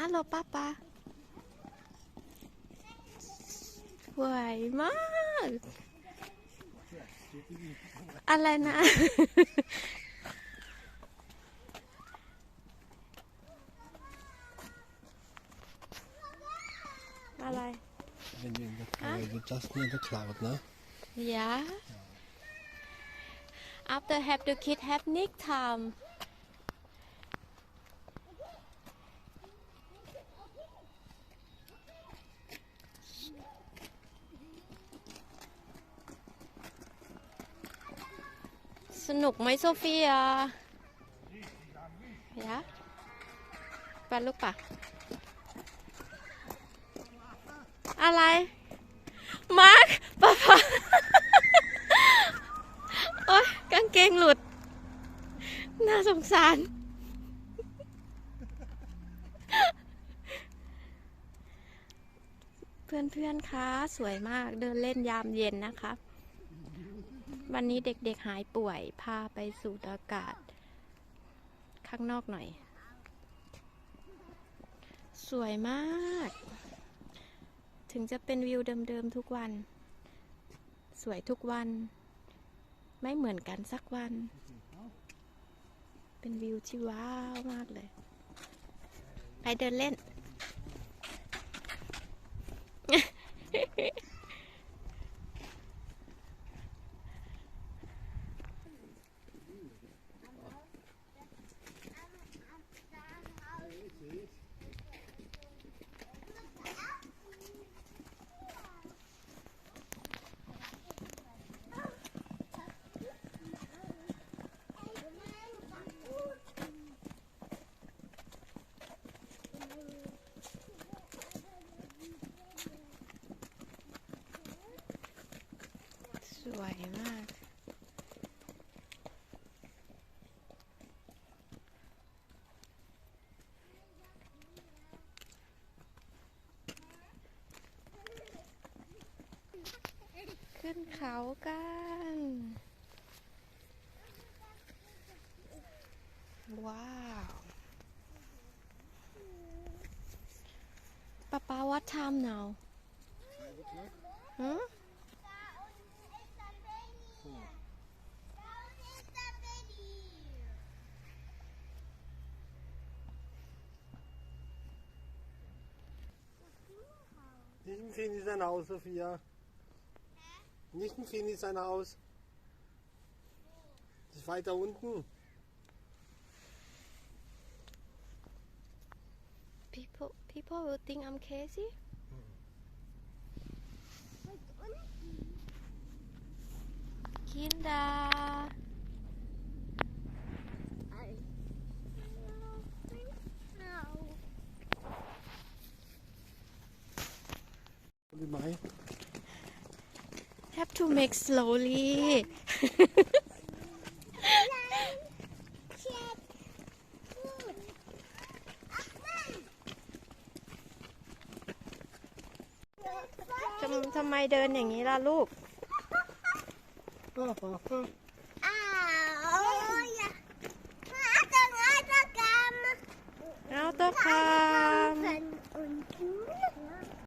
ฮัลโหลป้าป้าสวยมาก อะไรนะ อะไร When you're in the Huh? uh, you're just near the cloud, no? Yeah. After have the kid have nick time. สนุกไหมโซเฟียยะไปลูกปะอะไร มาร์คป๊าป๊าโอ๊ยกางเกงหลุด น่าสงสาร เพื่อนๆคะ สวยมากเดินเล่นยามเย็นนะคะ วันนี้เด็กๆหายป่วย พาไปสูดอากาศ ข้างนอกหน่อย สวยมาก ถึงจะเป็นวิวเดิมๆทุกวัน สวยทุกวัน ไม่เหมือนกันสักวัน เป็นวิวที่ว้าวมากเลย ไปเดินเล่น ส วยมาก ขึ้นเขากันว้าวป๊าป๊า what time now หืม Nicht im Fini sein Haus, Sophia. Nicht im Fini sein Haus. Das ist weiter unten. People people will think I'm crazy. Kinder. Wie Mai. Have to make slowly. ทำทำไมเดินอย่างนี้ล่ะลูก